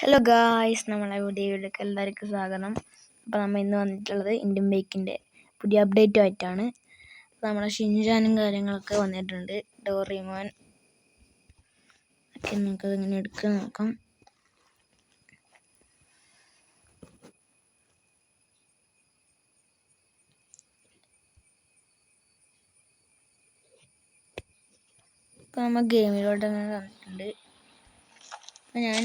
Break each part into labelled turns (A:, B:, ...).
A: Hello guys നമ്മളെ വീഡിയോയിലേക്ക് എല്ലാവർക്കും സ്വാഗതം. അപ്പോൾ നമ്മൾ ഇന്ന് വന്നിട്ടുള്ളത് ഇന്ത്യൻ ബൈക്കിന്റെ പുതിയ അപ്ഡേറ്റും ആയിട്ടാണ്. അപ്പോൾ നമ്മളെ ഷിൻജാനും കാര്യങ്ങളൊക്കെ വന്നിട്ടുണ്ട്. ഡോറിമോൻ. ഒക്കെ നമുക്കത് ഇങ്ങനെ എടുക്കാൻ നോക്കാം. ഇപ്പോൾ നമ്മൾ ഗെയിമിലോട്ട് അങ്ങനെ വന്നിട്ടുണ്ട്. അപ്പോൾ ഞാൻ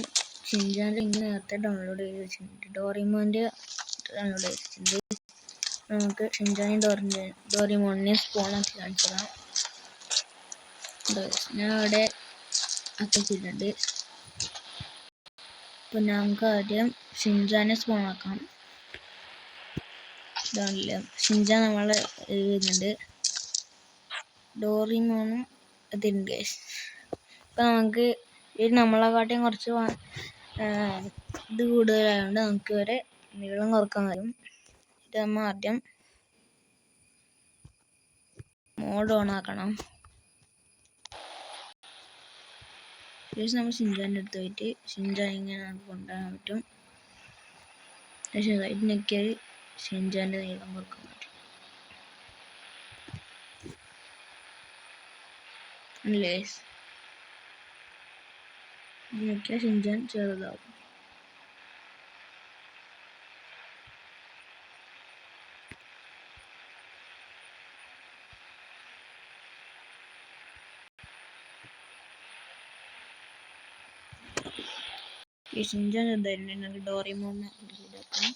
A: ഷിൻജാന്റെ ലിങ്ക് നേരത്തെ ഡൗൺലോഡ് ചെയ്ത് വെച്ചിട്ടുണ്ട്. ഡോറിമോന്റെ ഡൗൺലോഡ് വെച്ചിട്ടുണ്ട്. നമുക്ക് ഷിൻജാനും ഡോറിന്റെ ഡോറിമോണിനെ സ്പോണാക്കി കാണിച്ചതാണ്. ഞാൻ അവിടെ ആക്കിച്ചിട്ടുണ്ട് അപ്പം നമുക്ക് ആദ്യം ഷിൻജാനെ സ്പോൺ ആക്കാം. ഇതാണല്ലേ. ഷിൻജാൻ നമ്മൾ എഴുതുന്നുണ്ട് ഡോറിമോണും അതുണ്ട്. ഗൈസ് അപ്പം നമുക്ക് ഇത് നമ്മളെക്കാട്ടിയും കുറച്ച് ഇത് കൂടുതലായതുകൊണ്ട് നമുക്ക് വരെ നീളം കുറയ്ക്കാൻ വരും ഇത് നമ്മൾ ആദ്യം മോഡ് ഓൺ ആക്കണം. ശേഷം നമ്മൾ ഷിൻജാന്റെ അടുത്ത് പോയിട്ട് ഷിൻജാൻ ഇങ്ങനെ നമുക്ക് കൊണ്ടുപോകാൻ പറ്റും. പക്ഷേ സൈഡ് ഞെക്കിയാൽ ഷിൻജാന്റെ നീളം കുറയ്ക്കാൻ പറ്റും. അല്ലേ? ഞെക്കിയാൽ ഷിൻചാൻ ചെറുതാവും. ഈ ഷിൻജാൻ ചെറുതായിരുന്നു ഡോറിമോനെ ഇതാക്കാം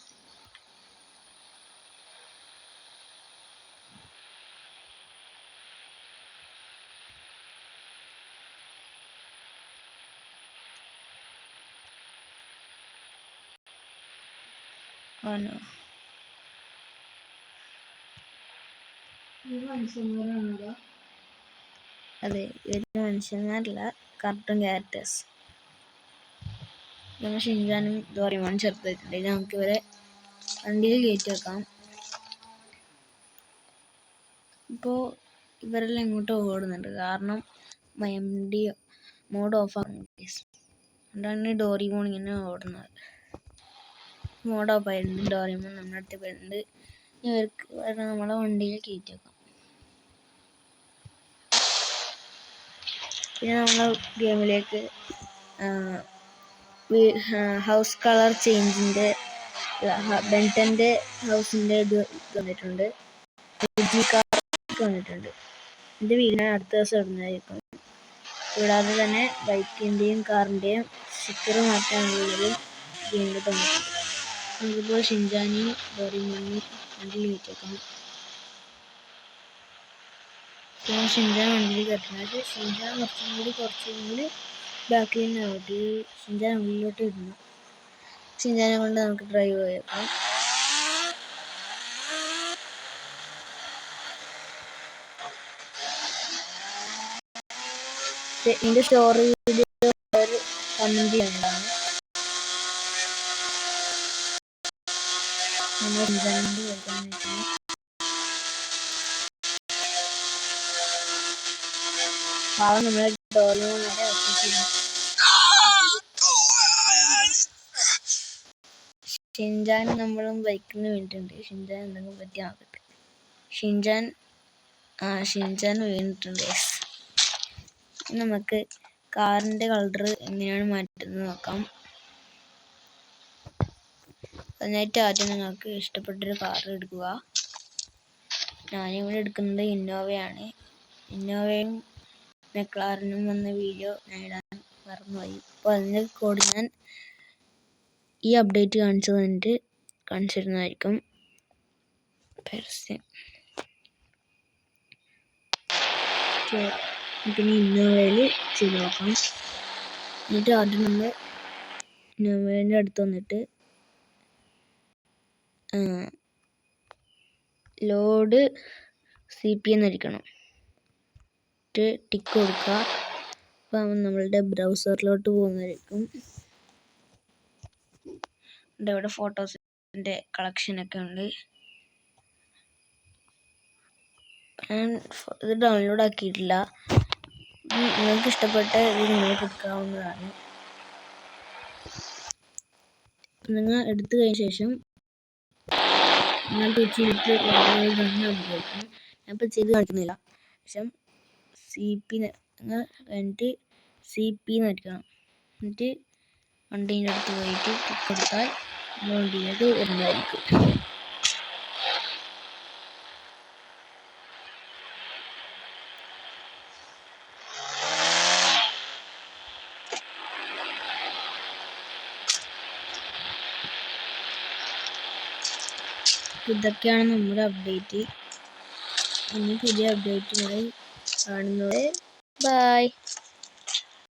A: ആണോ അതെ ഇവർ മനുഷ്യന്മാരല്ല കാർട്ടൂൺ ക്യാരക്ടേഴ്സ് നമ്മൾ ഷിൻജാനും ഡോറിമോനും ചേർത്തിട്ടുണ്ട് നമുക്ക് ഇവരെ വണ്ടിയിൽ കയറ്റി വെക്കാം ഇപ്പോൾ ഇവരെല്ലാം ഇങ്ങോട്ട് ഓടുന്നുണ്ട് കാരണം വണ്ടി മോഡ് ഓഫ് ആണ് അതുകൊണ്ടാണ് ഡോറിമോൺ ഇങ്ങനെ ഓടുന്നത് മോഡ് പോയിരുന്നു ഡോറിമോൻ നമ്മുടെ അടുത്ത് വരുന്നുണ്ട് ഇവർക്ക് നമ്മളെ വണ്ടിയിൽ കയറ്റി വെക്കാം. പിന്നെ നമ്മൾ ഗെയിമിലേക്ക് ഹൗസ് കളർ ചേഞ്ചിന്റെ ബെന്റന്റെ ഹൗസിന്റെ ഇത് വന്നിട്ടുണ്ട്. വന്നിട്ടുണ്ട്. എന്റെ വീടിന് അടുത്ത ദിവസം ഇടുന്നതായിരിക്കും. കൂടാതെ തന്നെ ബൈക്കിന്റെയും കാറിന്റെയും സ്റ്റിക്കർ മാറ്റാനുള്ളൊരു ഗെയിമിൽ തന്നിട്ടുണ്ട് അതുപോലെ ഷിൻജാനി ഡോറിമോണി വണ്ടിയിൽ കയറ്റിയേക്കാം ഞാൻ ഷിൻജാൻ വണ്ടിയിൽ കയറ്റുന്നത് ഷിൻജാൻ കുറച്ചും കൂടി കുറച്ചും കൂടി ബാക്കിൽ നിന്നാവട്ടെ ഷിൻജാൻ ഉള്ളിലോട്ട് ഇടണം. ഷിൻജാനെ കൊണ്ട് നമുക്ക് ഡ്രൈവ് പോയേക്കാം എന്റെ സ്റ്റോറി വീഡിയോ കമന്റ് ചെയ്യണ്ടാണ് നമ്മൾ കേൾക്കാൻ വെച്ചാൽ പാവം നമ്മളെ ഒറ്റയ്ക്കില്ല ഷിൻജാൻ നമ്മളും ബൈക്കിന് വേണ്ടിയിട്ടുണ്ട് ഷിൻജാൻ എന്തെങ്കിലും പറ്റി ആകട്ടെ ഷിൻജാൻ ആ ഷിൻജാൻ വീണിട്ടുണ്ട്. നമുക്ക് കാറിന്റെ കളർ എങ്ങനെയാണ് മാറ്റുന്നത് നോക്കാം. അതിനായിട്ട് ആദ്യം നിങ്ങൾക്ക് ഇഷ്ടപ്പെട്ടൊരു കാർ എടുക്കുക. ഞാനിവിടെ എടുക്കുന്നത് ഇന്നോവയാണ് ഇന്നോവയും മെക്ലാറിനും വന്ന വീഡിയോ ഞാൻ ഇടാൻ മറന്നുപോയി. അപ്പോൾ അതിന്റെ കോഡ് ഞാൻ ഈ അപ്ഡേറ്റ് കാണിച്ചു തന്നിട്ട് കാണിച്ചിരുന്നതായിരിക്കും. പരസ്യം. പിന്നെ ഇന്നോവയിൽ ചെയ്ത് നോക്കാം. എന്നിട്ട് ആദ്യം നമ്മൾ ഇന്നോവേന്റെ അടുത്ത് വന്നിട്ട് ലോഡ് സി പി എന്നിരിക്കണം എന്നിട്ട് ടിക്ക് കൊടുക്കുക അപ്പം നമ്മളുടെ ബ്രൗസറിലോട്ട് പോകുന്നതായിരിക്കും. ഇവിടെ ഫോട്ടോസിന്റെ കളക്ഷനൊക്കെ ഉണ്ട്. ഞാൻ ഇത് ഡൗൺലോഡ് ആക്കിയിട്ടില്ല. നിങ്ങൾക്ക് ഇഷ്ടപ്പെട്ട ഇത് നിങ്ങൾക്ക് എടുക്കാവുന്നതാണ്. നിങ്ങൾ എടുത്തു കഴിഞ്ഞ ശേഷം നിങ്ങൾ തിരിച്ചിട്ട് ഉപയോഗിക്കണം ഞാനിപ്പോൾ ചെയ്ത് കാണിക്കുന്നില്ല. ശേഷം സി പി എന്നിട്ട് സി പി എന്ന് അടിക്കണം എന്നിട്ട് വണ്ടീന്റെ അടുത്ത് പോയിട്ട് കൊടുത്താൽ വണ്ടിയിലേക്ക് വരുന്നതായിരിക്കും. ഇതൊക്കെയാണ് നമ്മുടെ അപ്ഡേറ്റ് ഇനി പുതിയ അപ്ഡേറ്റുമായി കാണുന്നത്. ബൈ